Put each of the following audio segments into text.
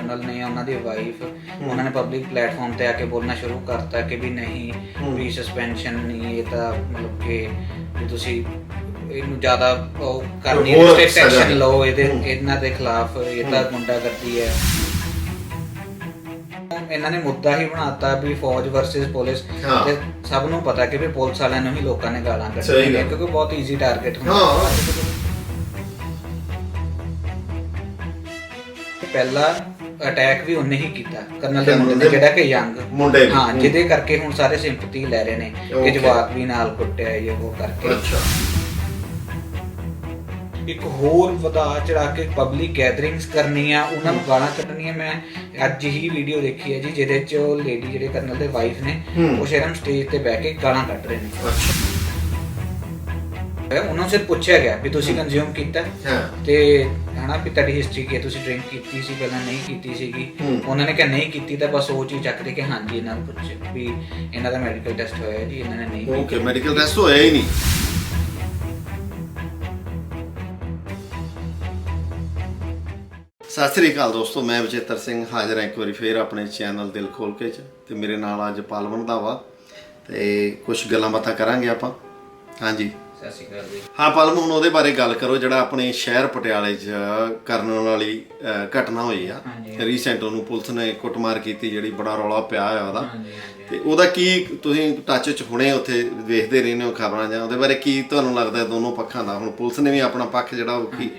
ਦੀ wife ਉਹਨਾਂ ਨੇ public platform ਤੇ ਆ ਕੇ ਬੋਲਣਾ ਸ਼ੁਰੂ ਕਰਤਾ ਕਿ ਵੀ ਨਹੀਂ ਵੀ ਸਸਪੈਂਸ਼ਨ ਨਹੀਂ ਇਹ ਤਾਂ ਮਤਲਬ ਕਿ ਤੁਸੀਂ ਇਹਨੂੰ ਜ਼ਿਆਦਾ ਉਹ ਕਰਨੀ ਸਜ਼ਾ ਐਕਸ਼ਨ। ਲਓ ਇਹਦੇ ਇਹਨਾਂ ਦੇ ਖਿਲਾਫ ਇਹ ਤਾਂ ਗੁੰਡਾਗਰਦੀ ਹੈ ਇਹਨਾਂ ਨੇ ਮੁੱਦਾ ਹੀ ਬਣਾਤਾ ਵੀ ਫੌਜ ਵਰਸਸ ਪੁਲਿਸ। ਤੇ ਸਭ ਨੂੰ ਪਤਾ ਕਿ ਵੀ ਪੁਲਿਸ ਵਾਲਿਆਂ ਨੂੰ ਹੀ ਲੋਕਾਂ ਨੇ ਗਾਲਾਂ ਕੱਢਣੀਆਂ ਗੱਲ। ਕਿਉਂਕਿ ਬਹੁਤ ਈਜ਼ੀ ਟਾਰਗੇਟ ਹੁੰਦਾ ਹਾਂ ਪਹਿਲਾ ਅਟੈਕ ਵੀ ਉਹਨੇ ਹੀ ਕੀਤਾ ਕਰਨਲ ਦੇ ਮੁੰਡੇ ਨੇ ਜਿਹੜਾ ਕਿ ਯੰਗ ਮੁੰਡੇ ਨੇ। ਹਾਂ। ਜਿਹਦੇ ਕਰਕੇ ਹੁਣ ਸਾਰੇ ਸਿੰਪਥੀ ਲੈ ਰਹੇ ਨੇ ਕਿ Okay. ਜਵਾਬ ਵੀ ਨਾਲ ਕੁੱਟਿਆ ਇਹ ਉਹ ਕਰਕੇ ਅੱਛਾ ਇੱਕ ਹੋਰ ਵਧਾ ਚੜਾ ਕੇ ਪਬਲਿਕ ਗੈਦਰਿੰਗਸ ਕਰਨੀਆਂ ਉਹਨਾਂ ਨੂੰ ਗਾਲਾਂ ਕੱਢਣੀਆਂ ਮੈਂ ਅੱਜ ਹੀ ਵੀਡੀਓ ਦੇਖੀ ਹੈ ਜੀ ਜਿਹਦੇ ਚ ਉਹ ਲੇਡੀ ਜਿਹੜੇ ਕਰਨਲ ਦੇ ਵਾਈਫ ਨੇ ਹੂੰ। ਉਹ ਸ਼ਰਮ ਸਟੇਜ ਤੇ ਬਹਿ ਕੇ ਗਾਲਾਂ ਕੱਢ ਰਹੇ ਨੇ ਅੱਛਾ ਉਹਨਾਂ ਨੂੰ ਸਿਰ ਪੁੱਛਿਆ ਗਿਆ ਵੀ ਤੁਸੀਂ ਕੰਜ਼ਿਊਮ ਕੀਤਾ ਹਾਂ ਤੇ ਹਨਾ ਵੀ ਤੁਹਾਡੀ ਹਿਸਟਰੀ ਕੀ ਹੈ ਤੁਸੀਂ ਡਰਿੰਕ ਕੀਤੀ ਸੀ ਪਹਿਲਾਂ ਨਹੀਂ ਕੀਤੀ ਸੀਗੀ। ਉਹਨਾਂ ਨੇ ਕਿਹਾ ਨਹੀਂ ਕੀਤੀ ਤਾਂ ਬਸ ਉਹ ਚੀਜ਼ ਚੱਕਦੇ ਕਿ ਹਾਂਜੀ ਇਹਨਾਂ ਨੂੰ ਪੁੱਛ ਵੀ ਇਹਨਾਂ ਦਾ ਮੈਡੀਕਲ ਟੈਸਟ ਹੋਇਆ ਜੀ ਇਹਨਾਂ ਨੇ ਨਹੀਂ। ਓਕੇ ਮੈਡੀਕਲ ਟੈਸਟ ਹੋਇਆ ਹੀ ਨਹੀਂ ਸਤਿ ਸ੍ਰੀ ਅਕਾਲ ਦੋਸਤੋ ਮੈਂ ਵਿਜੇਤਰ ਸਿੰਘ ਹਾਜ਼ਰ ਹਾਂ ਇੱਕ ਵਾਰੀ ਫੇਰ ਆਪਣੇ ਚੈਨਲ ਦਿਲ ਖੋਲ ਕੇ ਚ ਤੇ ਮੇਰੇ ਨਾਲ ਅੱਜ ਪਾਲਵਨ ਦਾ ਵਾ ਤੇ ਕੁਝ ਗੱਲਾਂ ਬਾਤਾਂ ਕਰਾਂਗੇ ਆਪਾਂ ਹਾਂਜੀ ਸਤਿ ਸ਼੍ਰੀ ਅਕਾਲ ਜੀ। ਹਾਂ ਪਾਲਮ ਹੁਣ ਉਹਦੇ ਬਾਰੇ ਗੱਲ ਕਰੋ ਜਿਹੜਾ ਆਪਣੇ ਸ਼ਹਿਰ ਪਟਿਆਲੇ 'ਚ ਕਰਨ ਵਾਲੀ ਅਹ, ਘਟਨਾ ਹੋਈ ਆ। ਹਾਂਜੀ। ਰੀਸੈਂਟ ਉਹਨੂੰ ਪੁਲਿਸ ਨੇ ਕੁੱਟਮਾਰ ਕੀਤੀ ਜਿਹੜੀ ਬੜਾ ਰੌਲਾ ਪਿਆ ਹੋਇਆ ਉਹਦਾ। ਹਾਂਜੀ ਹਾਂਜੀ। ਤੇ ਉਹਦਾ ਕੀ ਤੁਸੀਂ ਟੱਚ 'ਚ ਹੁਣੇ ਉੱਥੇ ਵੇਖਦੇ ਰਹਿੰਦੇ ਹੋ ਖਬਰਾਂ ਜਾਂ ਉਹਦੇ ਬਾਰੇ ਕੀ ਤੁਹਾਨੂੰ ਲੱਗਦਾ ਦੋਨੋਂ ਪੱਖਾਂ ਦਾ? ਹੁਣ ਪੁਲਿਸ ਨੇ ਵੀ ਆਪਣਾ ਪੱਖ ਜਿਹੜਾ ਉਹ ਕੀ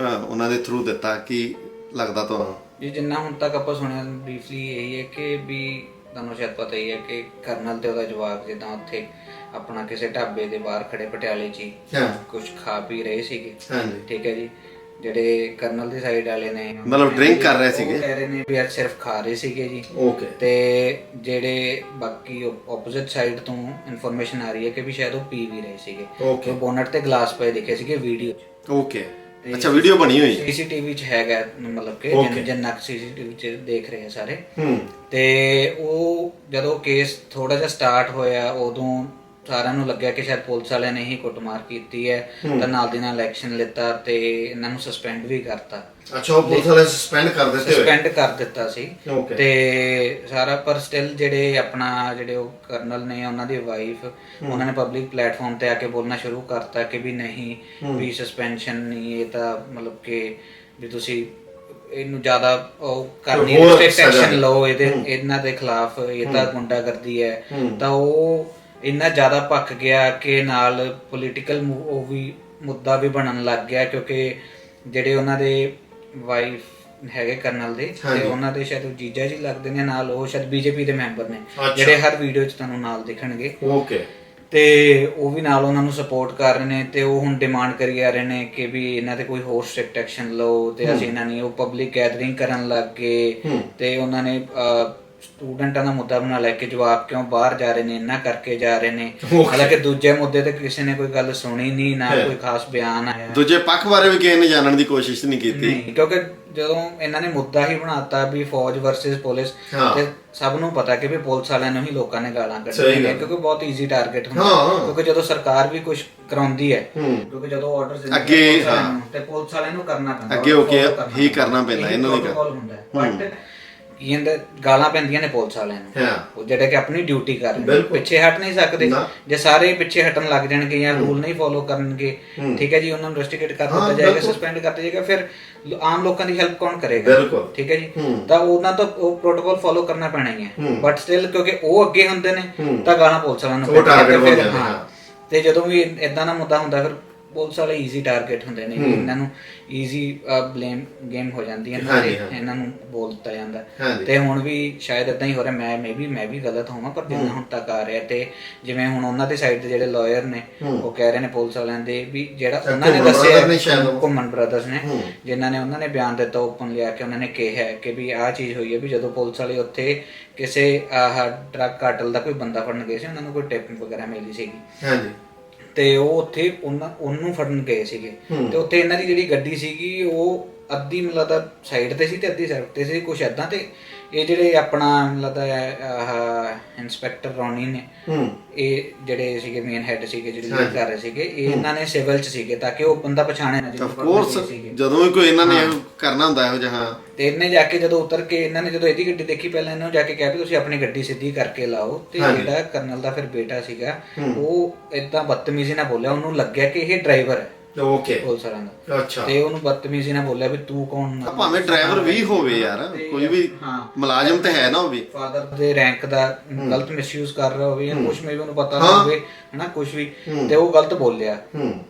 ਹਾਂ, ਉਹਨਾਂ ਦੇ ਥਰੂ ਦਿੱਤਾ ਕੀ ਲੱਗਦਾ ਤੁਹਾਨੂੰ? ਜੀ ਜਿੰਨਾ ਹੁਣ ਤੱਕ ਆਪਾਂ ਸੁਣਿਆ ਬਰੀਫਲੀ ਇਹੀ ਹੈ ਕਿ ਵੀ ਤੁਹਾਨੂੰ ਸ਼ਾਇਦ ਪਤਾ ਹੀ ਹੈ ਕਿ ਕਰਨਲ ਤੇ ਉਹਦਾ ਜਵਾਬ ਜਿੱਦਾਂ ਉੱਥੇ ਆਪਣਾ ਕਿਸੇ ਢਾਬੇ ਦੇ ਬਾਹਰ ਖੜੇ ਪਟਿਆਲੇ 'ਚ ਹੀ ਹਾਂ। ਕੁਝ ਖਾ ਪੀ ਰਹੇ ਸੀਗੇ। ਹਾਂਜੀ। ਠੀਕ ਹੈ ਜੀ। ਜਿਹੜੇ ਕਰਨਲ ਦੀ ਸਾਈਡ ਵਾਲੇ ਨੇ ਮਤਲਬ drink ਕਰ ਰਹੇ ਉਹ ਸੀਗੇ? ਕਹਿ ਰਹੇ ਨੇ ਵੀ ਅੱਜ ਸਿਰਫ ਖਾ ਰਹੇ ਸੀਗੇ ਜੀ। ਓਕੇ ਤੇ ਜਿਹੜੇ ਬਾਕੀ ਆਪੋਜ਼ਿਟ ਸਾਈਡ ਤੋਂ ਇਨਫੋਰਮੇਸ਼ਨ ਆ ਰਹੀ ਹੈ ਕਿ ਵੀ ਸ਼ਾਇਦ ਉਹ ਪੀ ਵੀ ਰਹੇ ਸੀਗੇ। Okay. ਬੋਨਟ ਤੇ ਗਲਾਸ ਪਏ ਦਿਖੇ ਸੀਗੇ ਵੀਡੀਓ 'ਚ। ਓਕੇ ਅੱਛਾ ਵੀਡੀਓ ਬਣੀ ਹੋਈ ਹੈ। ਸੀਸੀਟੀਵੀ 'ਚ ਹੈਗਾ ਮਤਲਬ ਕਿ Okay. ਜਿੰਨ ਜਿੰਨਾ ਸੀਸੀਟੀਵੀ 'ਚ ਦੇਖ ਰਹੇ ਆ ਸਾਰੇ। ਹੂੰ। ਤੇ ਉਹ ਜਦੋਂ ਕੇਸ ਥੋੜਾ ਜਿਹਾ ਸਟਾਰਟ ਹੋਇਆ ਉਦੋਂ ਸਾਰਿਆਂ ਨੂੰ ਲੱਗਿਆ ਕਿ ਸ਼ਾਇਦ ਪੁਲਿਸ ਵਾਲਿਆਂ ਨੇ ਹੀ ਕੁੱਟਮਾਰ ਕੀਤੀ ਹੈ ਤਾਂ ਨਾਲ ਦੀ ਨਾਲ ਐਕਸ਼ਨ ਲਿੱਤਾ ਤੇ ਇਹਨਾਂ ਨੂੰ ਸਸਪੈਂਡ ਵੀ ਕਰਤਾ। ਅੱਛਾ ਉਹ ਪੁਲਿਸ ਵਾਲੇ ਸਸਪੈਂਡ ਕਰ ਦਿੱਤੇ ਸਸਪੈਂਡ ਕਰ ਦਿੱਤਾ ਸੀ. ਤੇ ਸਾਰਾ ਪਰ ਸਟਿਲ ਜਿਹੜੇ ਆਪਣਾ ਜਿਹੜੇ ਉਹ ਕਰਨਲ ਨੇ ਉਹਨਾਂ ਦੀ ਵਾਈਫ ਉਹਨਾਂ ਨੇ ਪਬਲਿਕ ਪਲੇਟਫਾਰਮ ਤੇ ਆ ਕੇ ਬੋਲਣਾ ਸ਼ੁਰੂ ਕਰਤਾ ਕਿ ਵੀ ਨਹੀਂ ਵੀ ਸਸਪੈਂਸ਼ਨ ਨਹੀਂ ਇਹ ਤਾਂ ਮਤਲਬ ਕਿ ਵੀ ਤੁਸੀਂ ਇਹਨੂੰ ਜ਼ਿਆਦਾ ਉਹ ਕਰਨੀ ਹੈ। ਲਓ ਇਹਦੇ ਇਹਨਾਂ ਦੇ ਖਿਲਾਫ ਇਹ ਤਾਂ ਗੁੰਡਾਗਰਦੀ ਹੈ। ਤਾਂ ਉਹ ਇੰਨਾ ਜ਼ਿਆਦਾ ਭੱਕ ਗਿਆ ਕਿ ਨਾਲ ਪੋਲੀਟੀਕਲ ਉਹ ਵੀ ਮੁੱਦਾ ਵੀ ਬਣਨ ਲੱਗ ਗਿਆ ਕਿਉਂਕਿ ਜਿਹੜੇ ਉਹਨਾਂ ਦੇ ਵਾਈਫ ਹੈਗੇ ਕਰਨਲ ਦੇ ਤੇ। ਉਹਨਾਂ ਦੇ ਸ਼ਾਇਦ ਜੀਜਾ ਜੀ ਲੱਗਦੇ ਨੇ ਨਾਲ ਉਹ ਸ਼ਾਇਦ ਬੀਜੇਪੀ ਦੇ ਮੈਂਬਰ ਨੇ। ਜਿਹੜੇ ਹਰ ਵੀਡੀਓ 'ਚ ਤੁਹਾਨੂੰ ਨਾਲ ਦਿਖਣਗੇ ਓਕੇ ਤੇ ਉਹ ਵੀ ਨਾਲ ਉਹਨਾਂ ਨੂੰ ਸਪੋਰਟ ਕਰ ਰਹੇ ਨੇ ਤੇ ਉਹ ਹੁਣ ਡਿਮਾਂਡ ਕਰੀ ਆ ਰਹੇ ਨੇ ਕਿ ਵੀ ਇਹਨਾਂ ਤੇ ਕੋਈ ਹੋਰ ਸਟ੍ਰਿਕਟ ਐਕਸ਼ਨ ਲਓ ਤੇ ਅਸੀਂ ਇਹਨਾਂ ਉਹ ਪਬਲਿਕ ਗੈਦਰਿੰਗ ਕਰਨ ਲੱਗ ਗਏ ਤੇ ਉਹਨਾਂ ਨੇ ਸਟੂਡੈਂਟਾਂ ਦਾ ਮੁੱਦਾ ਬਣਾ ਲੈ ਕੇ ਜਵਾਬ ਕਿਉਂ ਬਾਹਰ ਜਾ ਰਹੇ ਨੇ ਇੰਨਾ ਕਰਕੇ ਜਾ ਰਹੇ ਨੇ ਹਾਲਾਂਕਿ ਦੂਜੇ ਮੁੱਦੇ ਤੇ ਕਿਸੇ ਨੇ ਕੋਈ ਗੱਲ ਸੁਣੀ ਨਹੀਂ ਨਾ ਕੋਈ ਖਾਸ ਬਿਆਨ ਆਇਆ ਦੂਜੇ ਪੱਖ ਬਾਰੇ ਵੀ ਕਿਸੇ ਨੇ ਜਾਣਨ ਦੀ ਕੋਸ਼ਿਸ਼ ਨਹੀਂ ਕੀਤੀ ਕਿਉਂਕਿ ਜਦੋਂ ਇਹਨਾਂ ਨੇ ਮੁੱਦਾ ਹੀ ਬਣਾਤਾ ਵੀ ਫੌਜ ਵਰਸਸ ਪੁਲਿਸ। ਤੇ ਸਭ ਨੂੰ ਪਤਾ ਕਿ ਵੀ ਪੁਲਿਸ ਵਾਲਿਆਂ ਨੂੰ ਹੀ ਲੋਕਾਂ ਨੇ ਗਾਲਾਂ। ਨੇ ਕਿਉਂਕਿ ਬਹੁਤ ਈਜ਼ੀ ਟਾਰਗੇਟ ਹੁੰਦਾ। ਕਿਉਂਕਿ ਜਦੋਂ ਸਰਕਾਰ ਵੀ ਕੁਝ ਕਰਾਉਂਦੀ ਹੈ। ਕਿਉਂਕਿ ਜਦੋਂ ਆਰਡਰਸ ਅੱਗੇ, ਹਾਂ। ਤੇ ਪੁਲਿਸ ਵਾਲਿਆਂ ਨੂੰ ਕਰਨਾ ਪੈਂਦਾ ਅੱਗੇ ਹੋ ਕੇ ਹੀ ਕਰਨਾ ਪੈਂਦਾ, ਇਹੀ ਇਹਨਾਂ ਹੈ ਬਟ ਕੀ ਇਹਦੇ ਗਾਲਾਂ ਪੈਂਦੀਆਂ ਨੇ ਪੁਲਿਸ ਵਾਲਿਆਂ ਨੂੰ ਹਾਂ ਉਹ ਜਿਹੜੇ ਕਿ ਆਪਣੀ ਡਿਊਟੀ ਕਰ ਰਹੇ ਨੇ ਬਿਲਕੁਲ। ਪਿੱਛੇ ਹਟ ਨਹੀਂ ਸਕਦੇ ਨਾ। ਜੇ ਸਾਰੇ ਪਿੱਛੇ ਹਟਣ ਲੱਗ ਜਾਣਗੇ ਜਾਂ ਰੂਲ ਨਹੀਂ ਫੋਲੋ ਕਰਨਗੇ ਠੀਕ ਹੈ ਜੀ ਉਹਨਾਂ ਨੂੰ ਰੈਸਟ੍ਰਿਕਟ ਕਰ ਹਾਂ, ਦਿੱਤਾ ਜਾਏਗਾ ਬਿਲਕੁਲ। ਸਸਪੈਂਡ ਕਰ ਦਿੱਤਾ ਜਾਏਗਾ ਫਿਰ ਲ- ਆਮ ਲੋਕਾਂ ਦੀ ਹੈਲਪ ਕੌਣ ਕਰੇਗਾ ਬਿਲਕੁਲ। ਠੀਕ ਹੈ ਜੀ ਹੂੰ। ਤਾਂ ਉਹਨਾਂ ਤੋਂ ਉਹ ਪ੍ਰੋਟੋਕਾਲ ਫੋਲੋ ਕਰਨਾ ਪੈਣਾ ਹੀ ਹੈ ਬਟ ਸਟਿਲ ਕਿਉਂਕਿ ਉਹ ਅੱਗੇ ਹੁੰਦੇ ਨੇ ਤਾਂ ਗਾਲਾਂ ਪੁਲਿਸ ਵਾਲਿਆਂ ਨੂੰ ਉਹ ਪੈਂਦੀਆਂ target ਤੇ ਫਿਰ- ਬਣਦੇ ਨੇ, ਹਾਂ। ਹਾਂ। ਤੇ ਜਦੋਂ ਵੀ ਇਦਾਂ ਦਾ ਮੁੱਦਾ ਹੁੰਦਾ ਫਿਰ ਪੁਲਿਸ ਵਾਲੇ ਈਜ਼ੀ ਟਾਰਗੇਟ ਹੁੰਦੇ ਨੇ ਇਹਨਾਂ ਨੂੰ ਈਜ਼ੀ ਬਲੇਮ ਗੇਮ ਹੋ ਜਾਂਦੀ ਹੈ ਇਹਨਾਂ ਨੂੰ ਬੋਲ ਦਿੱਤਾ ਜਾਂਦਾ। ਤੇ ਹੁਣ ਵੀ ਸ਼ਾਇਦ ਇਦਾਂ ਹੀ ਹੋ ਰਿਹਾ ਮੈਂ ਮੇ ਵੀ ਮੈਂ ਵੀ ਗਲਤ ਹੋਵਾਂ ਪਰ ਜਿੰਨਾ ਹੁਣ ਤੱਕ ਆ ਰਿਹਾ ਤੇ ਜਿਵੇਂ ਹੁਣ ਉਹਨਾਂ ਦੇ ਸਾਈਡ ਦੇ ਜਿਹੜੇ ਲਾਇਰ ਨੇ ਉਹ ਕਹਿ ਰਹੇ ਨੇ ਪੁਲਿਸ ਵਾਲਿਆਂ ਦੇ ਵੀ ਜਿਹੜਾ ਉਹਨਾਂ ਨੇ ਦੱਸਿਆ। ਘੁੰਮਣ ਬ੍ਰਦਰਸ ਨੇ ਜਿਨ੍ਹਾਂ ਨੇ ਉਹਨਾਂ ਨੇ ਬਿਆਨ ਦਿੱਤਾ ਓਪਨ ਲਿਆ ਕੇ ਉਹਨਾਂ ਨੇ ਕਿਹਾ ਕਿ ਵੀ ਆਹ ਚੀਜ਼ ਹੋਈ ਹੈ ਵੀ ਜਦੋਂ ਪੁਲਿਸ ਵਾਲੇ ਉੱਥੇ ਕਿਸੇ ਆਹ ਡਰੱਗ ਕਾਟਲ ਦਾ ਕੋਈ ਬੰਦਾ ਫੜਨ ਗਏ ਸੀ ਉਹਨਾਂ ਨੂੰ ਕੋਈ ਟਿਪ ਵਗੈਰਾ ਮਿਲੀ ਸੀਗੀ। ਹਾਂਜੀ। ਤੇ ਉਹ ਉੱਥੇ ਉਹਨਾਂ ਉਹਨੂੰ ਫੜਨ ਗਏ ਸੀਗੇ। ਤੇ ਉੱਥੇ ਇਹਨਾਂ ਦੀ ਜਿਹੜੀ ਗੱਡੀ ਸੀਗੀ ਉਹ ਅੱਧੀ ਮੈਨੂੰ ਲੱਗਦਾ ਸਾਈਡ ਤੇ ਸੀ ਤੇ ਅੱਧੀ ਸਾਈਡ ਤੇ ਸੀ ਕੁਛ ਐਦਾਂ ਤੇ। ਇਹ ਜਿਹੜੇ ਆਪਣਾ ਮੈਨੂੰ ਲੱਗਦਾ ਹੈ, ਆਹ ਇਨਸਪੈਕਟਰ ਰੌਣੀ ਨੇ ਹੂੰ। ਇਹ ਜਿਹੜੇ ਸੀਗੇ ਮੇਨ ਹੈੱਡ ਸੀਗੇ ਜਿਹੜੇ ਲੀਡ ਕਰ ਰਹੇ ਸੀਗੇ ਇਹ ਇਹਨਾਂ ਨੇ ਸਿਵਲ ਚ ਸੀਗੇ ਤਾਂ ਕਿ ਉਹ ਬੰਦਾ ਪਛਾਣੇ ਨਾ ਆਫ ਕੋਰਸ। ਜਦੋਂ ਕੋਈ ਇਹਨਾਂ ਨੇ ਕਰਨਾ ਹੁੰਦਾ ਇਹੋ ਜਿਹਾ। ਤੇ ਇਹਨੇ ਜਾ ਕੇ ਜਦੋਂ ਉਤਰ ਕੇ ਇਹਨਾਂ ਨੇ ਜਦੋਂ ਇਹਦੀ ਗੱਡੀ ਦੇਖੀ ਪਹਿਲਾਂ ਇਹਨੂੰ ਜਾ ਕੇ ਕਿਹਾ ਵੀ ਤੁਸੀਂ ਆਪਣੀ ਗੱਡੀ ਸਿੱਧੀ ਕਰਕੇ ਲਾਓ ਤੇ ਜਿਹੜਾ ਕਰਨਲ ਦਾ ਫਿਰ ਬੇਟਾ ਸੀਗਾ ਉਹ ਇਦਾਂ ਬਦਤਮੀਜ਼ੀ ਨਾਲ ਬੋਲਿਆ ਉਹਨੂੰ ਲੱਗਿਆ ਕਿ ਇਹ ਡਰਾਈਵਰ ਹੈ। ਓਕੇ ਪੁਲਿਸਰਾਂ ਦਾ। ਅੱਛਾ। ਤੇ ਉਹਨੂੰ ਬਦਤਮੀਜ਼ੀ ਨਾਲ ਬੋਲਿਆ ਵੀ ਤੂੰ ਕੌਣ ਤਾਂ ਭਾਵੇਂ ਡਰਾਈਵਰ ਵੀ ਹੋਵੇ ਯਾਰ ਕੋਈ ਵੀ ਹਾਂ। ਮੁਲਾਜ਼ਮ ਤੇ ਹੈ ਨਾ ਉਹ ਵੀ। ਫਾਦਰ ਦੇ ਰੈਂਕ ਦਾ ਗਲਤ ਮਿਸਯੂਜ਼ ਕਰ ਰਿਹਾ ਹੋਵੇ ਜਾਂ ਕੁਝ ਮੇਬੀ ਉਹਨੂੰ ਪਤਾ ਨਾ ਹੋਵੇ ਹਨਾ ਕੁਝ ਵੀ। ਤੇ ਉਹ ਗਲਤ ਬੋਲਿਆ। ਹੂੰ।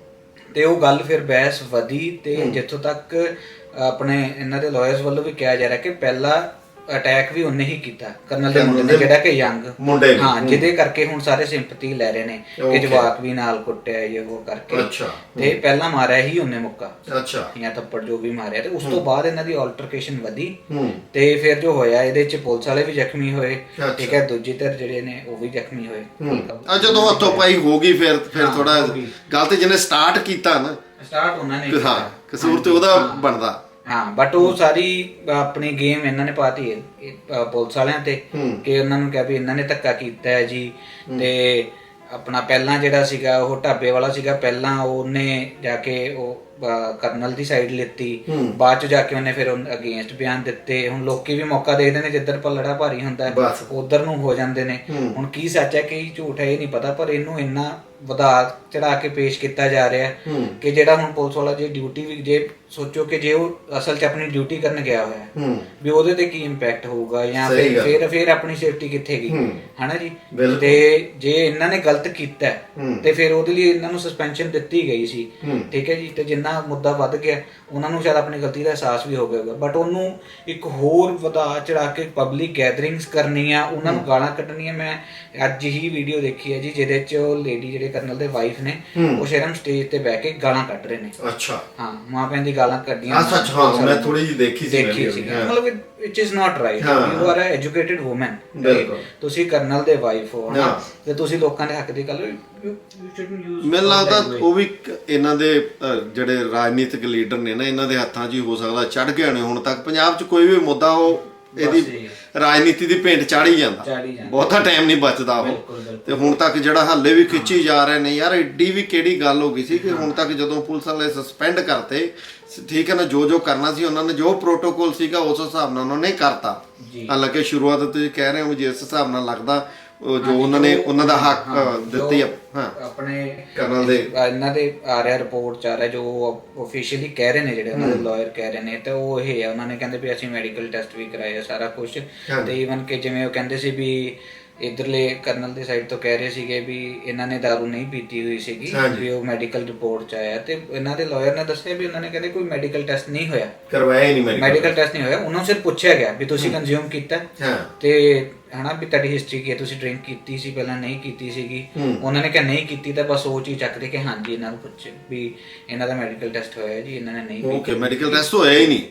ਤੇ ਉਹ ਗੱਲ ਫਿਰ ਬਹਿਸ ਵਧੀ ਤੇ ਜਿੱਥੋਂ ਤੱਕ ਆਪਣੇ ਇਹਨਾਂ ਦੇ ਲਾਇਰਸ ਵੱਲੋਂ ਵੀ ਕਿਹਾ ਜਾ ਰਿਹਾ ਕਿ ਪਹਿਲਾ ਅਟੈਕ ਵੀ ਉਹਨੇ ਹੀ ਕੀਤਾ ਕਰਨਲ ਦੇ ਮੁੰਡੇ ਨੇ ਜਿਹੜਾ ਕਿ ਯੰਗ ਮੁੰਡੇ। ਹਾਂ ਜਿਹਦੇ ਕਰਕੇ ਹੁਣ ਸਾਰੇ ਸਿੰਪਥੀ ਲੈ ਰਹੇ ਨੇ ਕਿ ਜਵਾਕ ਵੀ ਨਾਲ ਕੁੱਟਿਆ ਇਹ ਉਹ ਕਰਕੇ। ਅੱਛਾ ਤੇ ਪਹਿਲਾਂ ਮਾਰਿਆ ਹੀ ਉਹਨੇ ਮੁੱਕਾ। ਅੱਛਾ। ਜਾਂ ਥੱਪੜ ਜੋ ਵੀ ਮਾਰਿਆ ਤੇ ਉਸ ਤੋਂ ਬਾਅਦ ਇਹਨਾਂ ਦੀ ਆਲਟਰਕੇਸ਼ਨ ਵਧੀ। ਹੂੰ। ਤੇ ਫਿਰ ਜੋ ਹੋਇਆ ਇਹਦੇ ਚ ਪੁਲਿਸ ਵਾਲੇ ਵੀ ਜ਼ਖਮੀ ਹੋਏ। ਅੱਛਾ। ਠੀਕ ਹੈ ਦੂਜੀ ਧਿਰ ਜਿਹੜੇ ਨੇ ਉਹ ਵੀ ਜ਼ਖਮੀ ਹੋਏ। ਆ ਜਦੋਂ ਹੱਥੋਂ ਪਾਈ ਹੋ ਗਈ ਫਿਰ ਫਿਰ ਥੋੜਾ ਹੋ ਗਈ। ਗੱਲ ਤੇ ਜਿਹਨੇ ਸਟਾਰਟ ਕੀਤਾ ਨਾ ਸਟਾਰਟ ਉਹਨਾਂ ਨੇ ਹਾਂ ਕਸੂਰ ਤੇ ਉਹਦਾ ਬਣਦਾ। ਹਾਂ ਬਟ ਉਹ ਸਾਰੀ ਆਪਣੀ ਗੇਮ ਇਹਨਾਂ ਨੇ ਪਾਤੀ ਹੈ ਇਹ, ਪੁਲਿਸ ਵਾਲਿਆਂ ਤੇ ਕਿ ਉਹਨਾਂ ਨੂੰ ਕਿਹਾ ਵੀ ਇਹਨਾਂ ਨੇ ਧੱਕਾ ਕੀਤਾ ਹੈ ਜੀ ਤੇ ਆਪਣਾ ਪਹਿਲਾਂ ਜਿਹੜਾ ਸੀਗਾ ਉਹ ਢਾਬੇ ਵਾਲਾ ਸੀਗਾ ਪਹਿਲਾਂ ਉਹਨੇ ਜਾ ਕੇ ਉਹ ਕਰਨਲ ਦੀ ਸਾਈਡ ਲਿੱਤੀ ਬਾਅਦ ਚ ਜਾ ਕੇ ਉਹਨੇ ਫਿਰ ਅਗੇਂਸਟ ਬਿਆਨ ਦਿੱਤੇ ਹੁਣ ਲੋਕੀ ਵੀ ਮੌਕਾ ਦੇਖਦੇ ਨੇ ਜਿੱਧਰ ਪੱਲੜਾ ਭਾਰੀ ਹੁੰਦਾ ਹੈ। ਉਧਰ ਨੂੰ ਹੋ ਜਾਂਦੇ ਨੇ। ਹੁਣ ਕੀ ਸੱਚ ਹੈ ਕਿ ਝੂਠ ਹੈ ਇਹ ਨਹੀਂ ਪਤਾ ਪਰ ਇਹਨੂੰ ਇੰਨਾ ਵਧਾ ਚੜਾ ਕੇ ਪੇਸ਼ ਕੀਤਾ ਜਾ ਰਿਹਾ ਹੈ ਕਿ ਜਿਹੜਾ ਹੁਣ ਪੁਲਿਸ ਵਾਲਾ ਜੇ ਡਿਊਟੀ ਵੀ ਜੇ ਸੋਚੋ ਕਿ ਜੇ ਉਹ ਅਸਲ 'ਚ ਆਪਣੀ ਡਿਊਟੀ ਕਰਨ ਗਿਆ ਹੋਇਆ ਹੈ ਵੀ ਉਹਦੇ ਤੇ ਕੀ ਇੰਪੈਕਟ ਹੋਊਗਾ ਜਾਂ ਫਿਰ। ਫਿਰ ਫਿਰ ਆਪਣੀ ਸੇਫਟੀ ਕਿੱਥੇ ਗਈ? ਹਨਾ ਜੀ। ਤੇ ਜੇ ਇਹਨਾਂ ਨੇ ਗਲਤ ਕੀਤਾ। ਤੇ ਫਿਰ ਉਹਦੇ ਲਈ ਇਹਨਾਂ ਨੂੰ ਸਸਪੈਂਸ਼ਨ ਦਿੱਤੀ ਗਈ ਸੀ। ਠੀਕ ਹੈ ਜੀ? ਤੇ ਜਿੰਨਾ ਮੁੱਦਾ ਵੱਧ ਗਿਆ ਉਹਨਾਂ ਨੂੰ ਸ਼ਾਇਦ ਆਪਣੀ ਗਲਤੀ ਦਾ ਅਹਿਸਾਸ ਵੀ ਹੋ ਗਿਆ ਬਟ ਉਹਨੂੰ ਇੱਕ ਹੋਰ ਵਧਾ ਚੜਾ ਕੇ ਪਬਲਿਕ ਗੈਦਰਿੰਗਸ ਕਰਨੀਆਂ ਉਹਨਾਂ ਨੂੰ ਗਾਲਾਂ ਕੱਢਣੀਆਂ ਮੈਂ ਅੱਜ ਹੀ ਵੀਡੀਓ ਦੇਖੀ ਹੈ ਜੀ ਜਿਹਦੇ 'ਚ ਉਹ ਲੇਡੀ ਜਿਹੜੇ ਕਰਨਲ ਦੇ ਵਾਈਫ ਨੇ ਉਹ ਸ਼ਰਮ ਸਟੇਜ ਤੇ ਬਹਿ ਕੇ ਗਾਲਾਂ ਕੱਢ ਰਹੇ ਨੇ। ਅੱਛਾ। ਹਾਂ ਮਾਂ ਭੈਣ ਦੀ ਗਾਲਾਂ ਕੱਢੀਆਂ। ਸੱਚ ਹਾਂ ਮੈਂ ਥੋੜੀ ਜਿਹੀ ਦੇਖੀ ਸੀ ਦੇਖੀ ਸੀ। ਮਤਲਬ it is not right. You are a educated woman. ਤੁਸੀਂ ਕਰਨਲ ਦੇ ਵਾਈਫ ਹੋ ਨਾ। ਤੇ ਤੁਸੀਂ ਲੋਕਾਂ ਦੇ ਹੱਕ ਦੀ ਗੱਲ ਯੂ ਸ਼ੁਡਨਟ ਯੂਜ਼ ਮੈਨੂੰ ਲੱਗਦਾ ਉਹ ਵੀ ਇਹਨਾਂ ਦੇ ਜਿਹੜੇ ਰਾਜਨੀਤਿਕ ਲੀਡਰ ਨੇ ਨਾ ਇਹਨਾਂ ਦੇ ਹੱਥਾਂ 'ਚ ਹੀ ਹੋ ਸਕਦਾ ਚੜ ਗਏ ਨੇ ਹੁਣ ਤੱਕ। ਪੰਜਾਬ 'ਚ ਕੋਈ ਵੀ ਮੁੱਦਾ ਉਹ ਇਹਦੀ ਰਾਜਨੀਤੀ ਦੀ ਭੇਂਟ ਚਾੜੀ ਜਾਂਦਾ ਚਾੜੀ ਜਾਂਦਾ। ਬਹੁਤਾ ਟਾਈਮ ਨਹੀਂ ਬਚਦਾ ਉਹ ਬਿਲਕੁਲ, ਬਿਲਕੁਲ। ਤੇ ਹੁਣ ਤੱਕ ਜਿਹੜਾ ਹੱਲੇ ਵੀ ਖਿੱਚੀ ਜਾ ਰਹੇ ਨੇ ਯਾਰ ਐਡੀ ਵੀ ਕਿਹੜੀ ਗੱਲ ਹੋ ਗਈ ਸੀ ਕਿ ਹੁਣ ਤੱਕ ਜਦੋਂ ਪੁਲਿਸ ਵਾਲੇ ਸਸਪੈਂਡ ਕਰਤੇ ਸ- ਠੀਕ ਹੈ ਨਾ ਜੋ ਜੋ ਕਰਨਾ ਸੀ ਉਹਨਾਂ ਨੇ ਜੋ ਪ੍ਰੋਟੋਕੋਲ ਸੀਗਾ ਉਸ ਹਿਸਾਬ ਨਾਲ ਉਹਨਾਂ ਨੇ ਕਰਤਾ ਜੀ। ਹਾਲਾਂਕਿ ਸ਼ੁਰੂਆਤ ਤੁਸੀਂ ਕਹਿ ਰਹੇ ਹੋ ਜਿਸ ਹਿਸਾਬ ਨਾਲ ਲੱਗਦਾ ਉਹ ਜੋ ਉਹਨਾਂ ਨੇ ਉਹਨਾਂ ਦਾ ਹੱਕ ਦਿੱਤੀ ਆ ਹਾਂ। ਆਪਣੇ ਕਰਨਲ ਦੇ। ਇਹਨਾਂ ਦੇ ਆ ਰਿਹਾ ਰਿਪੋਰਟ ਚ ਆ ਰਿਹਾ ਜੋ ਆਫੀਸ਼ੀਅਲੀ ਕਹਿ ਰਹੇ ਨੇ ਜਿਹੜੇ ਉਹਨਾਂ ਦੇ ਲਾਇਰ ਕਹਿ ਰਹੇ ਨੇ ਤੇ ਉਹ ਇਹ ਹੈ ਉਹਨਾਂ ਨੇ ਕਹਿੰਦੇ ਵੀ ਅਸੀਂ ਮੈਡੀਕਲ ਟੈਸਟ ਵੀ ਕਰਾਏ ਸਾਰਾ ਕੁਝ ਤੇ ਈਵਨ ਕਿ ਜਿਵੇਂ ਉਹ ਕਹਿੰਦੇ ਸੀ ਵੀ ਇਧਰਲੇ ਕਰਨਲ ਦੇ ਸਾਈਡ ਤੋਂ ਕਹਿ ਰਹੇ ਸੀਗੇ ਵੀ ਇਹਨਾਂ ਨੇ दारू ਨਹੀਂ ਪੀਤੀ ਹੋਈ ਸੀਗੀ ਵੀ ਉਹ ਮੈਡੀਕਲ ਰਿਪੋਰਟ ਚ ਆਇਆ ਤੇ ਇਹਨਾਂ ਦੇ ਲਾਇਰ ਨੇ ਦੱਸਿਆ ਵੀ ਉਹਨਾਂ ਨੇ ਕਹਿੰਦੇ ਕੋਈ ਮੈਡੀਕਲ ਟੈਸਟ ਨਹੀਂ ਹੋਇਆ। ਕਰਵਾਇਆ ਹੀ ਨਹੀਂ ਮੈਡੀਕਲ ਮੈਡੀਕਲ ਟੈਸਟ ਨਹੀਂ ਹੋਇਆ ਉਹਨਾਂ ਨੂੰ ਸਿਰਫ ਪੁੱਛਿਆ ਗਿਆ ਵੀ ਤੁਸੀਂ ਕੰਜ਼ਿਊਮ ਕੀਤਾ। ਹਾਂ। ਤੇ ਹਨਾ ਵੀ ਤੁਹਾਡੀ ਹਿਸਟਰੀ ਕੀ ਹੈ ਤੁਸੀਂ ਡਰਿੰਕ ਕੀਤੀ ਸੀ ਪਹਿਲਾਂ ਨਹੀਂ ਕੀਤੀ ਸੀਗੀ। ਉਹਨਾਂ ਨੇ ਕਿਹਾ ਨਹੀਂ ਕੀਤੀ ਤਾਂ ਬਸ ਉਹ ਚੀਜ਼ ਚੱਕਦੇ ਕਿ ਹਾਂਜੀ ਇਹਨਾਂ ਨੂੰ ਪੁੱਛ ਵੀ ਇਹਨਾਂ ਦਾ ਮੈਡੀਕਲ ਟੈਸਟ ਹੋਇਆ ਜੀ ਇਹਨਾਂ ਨੇ ਨਹੀਂ ਓਕੇ ਮੈਡੀਕਲ ਟੈਸਟ ਹੋਇਆ ਹੀ ਨਹੀਂ।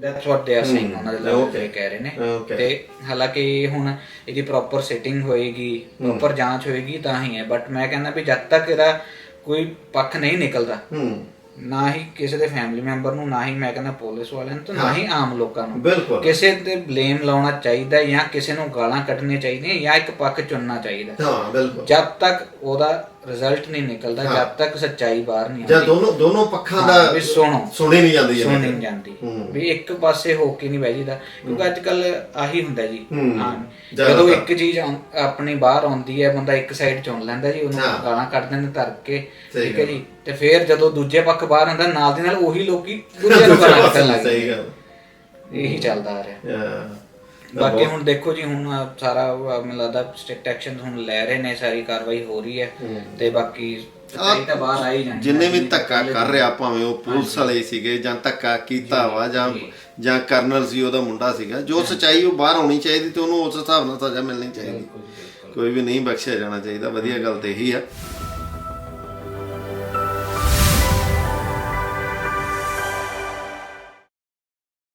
That's what they are saying ਉਹਨਾਂ ਦੇ ਲੋਕ ਇਹ ਕਹਿ ਰਹੇ ਨੇ. ਤੇ ਹਾਲਾਂਕਿ ਹੁਣ ਇਹਦੀ ਪ੍ਰੋਪਰ ਸੈਟਿੰਗ ਹੋਏਗੀ ਪ੍ਰੋਪਰ ਜਾਂਚ ਹੋਏਗੀ ਤਾਂ ਹੀ ਹੈ। ਬਟ ਮੈਂ ਕਹਿੰਦਾ ਵੀ ਜਦ ਤੱਕ ਇਹਦਾ ਕੋਈ ਪੱਖ ਨਹੀਂ ਨਿਕਲਦਾ ਹੂੰ ਨਾ ਹੀ ਕਿਸੇ ਦੇ ਫੈਮਿਲੀ ਮੈਂਬਰ ਨੂੰ ਨਾ ਹੀ ਮੈਂ ਕਹਿੰਦਾ ਪੁਲਿਸ ਵਾਲਿਆਂ ਨੂੰ ਤੇ ਨਾ ਹੀ। ਆਮ ਲੋਕਾਂ ਨੂੰ। ਬਿਲਕੁਲ। ਕਿਸੇ ਤੇ ਬਲੇਮ ਲਾਉਣਾ ਚਾਹੀਦਾ ਜਾਂ ਕਿਸੇ ਨੂੰ ਗਾਲਾਂ ਕੱਢਣੀਆਂ ਚਾਹੀਦੀਆਂ ਜਾਂ ਇੱਕ ਪੱਖ ਚੁਣਨਾ ਚਾਹੀਦਾ। ਹਾਂ ਬਿਲਕੁਲ। ਜਦ ਤੱਕ ਉਹਦਾ ਰਿਜ਼ਲਟ ਨਹੀਂ ਨਿਕਲਦਾ ਜਦ ਤੱਕ ਸੱਚਾਈ ਬਾਹਰ ਨਹੀਂ ਜਾਂ ਆਉਂਦੀ। ਦੋਨੋਂ ਦੋਨੋਂ ਪੱਖਾਂ ਹਾਂ, ਦਾ ਵੀ ਸੁਣੋ। ਸੁਣੀ ਨਹੀਂ ਜਾਂਦੀ ਸੁਣ ਨਹੀਂ ਜਾਂਦੀ। ਵੀ ਇੱਕ ਪਾਸੇ ਹੋ ਕੇ ਨਹੀਂ ਬਹਿ ਜੀਦਾ। ਕਿਉਂਕਿ ਅੱਜ ਕੱਲ ਆਹੀ ਹੁੰਦਾ ਜੀ। ਹਾਂ। ਜਦੋਂ ਇੱਕ ਚੀਜ਼ ਆਉਂ- ਆਪਣੀ ਬਾਹਰ ਆਉਂਦੀ ਹੈ ਬੰਦਾ ਇੱਕ ਸਾਈਡ ਚੁਣ ਲੈਂਦਾ ਜੀ ਉਹਨੂੰ ਗਾਲਾਂ ਕੱਢਦੇ ਨੇ ਧਰ ਕੇ ਠੀਕ ਹੈ ਜੀ। ਤੇ ਫਿਰ ਜਦੋਂ ਦੂਜੇ ਪੱਖ ਬਾਹਰ ਆਉਂਦਾ ਨਾਲ ਦੀ ਨਾਲ ਉਹੀ ਲੋਕੀ ਦੂਜੇ ਨੂੰ ਗਾਲਾਂ ਕੱਢਣ ਲੱਗ ਸਹੀ ਜਾਂਦੇ। ਗੱਲ। ਇਹੀ ਚੱਲਦਾ ਆ ਰਿਹਾ। ਹਾਂ। ਬਾਕੀ ਹੁਣ ਦੇਖੋ ਜੀ ਹੁਣ ਸਾਰਾ ਮੈਨੂੰ ਲੱਗਦਾ ਸਟ੍ਰਿਕਟ ਐਕਸ਼ਨ ਹੁਣ ਲੈ ਰਹੇ ਨੇ ਸਾਰੀ ਕਾਰਵਾਈ ਹੋ ਰਹੀ ਹੈ। ਤੇ ਬਾਕੀ ਸੱਚਾਈ ਤਾਂ ਬਾਹਰ ਆ ਹੀ ਜਾਣੀ ਜਿੰਨੇ ਵੀ ਧੱਕਾ ਕਰ ਰਿਹਾ ਭਾਵੇਂ ਉਹ ਪੁਲਿਸ ਵਾਲੇ ਸੀਗੇ ਜਾਂ ਧੱਕਾ ਕੀਤਾ ਵਾ ਜਾਂ ਜਾਂ। ਕਰਨਲ ਸੀ ਉਹਦਾ ਮੁੰਡਾ ਸੀਗਾ ਜੋ ਸਚਾਈ ਉਹ ਬਾਹਰ ਆਉਣੀ ਚਾਹੀਦੀ ਤੇ ਉਹਨੂੰ ਉਸ ਹਿਸਾਬ ਨਾਲ ਸਜ਼ਾ ਮਿਲਣੀ ਚਾਹੀਦੀ। ਕੋਈ ਵੀ ਨਹੀਂ ਬਖਸ਼ਿਆ ਜਾਣਾ ਚਾਹੀਦਾ ਵਧੀਆ ਗੱਲ ਤੇ ਇਹੀ ਆ।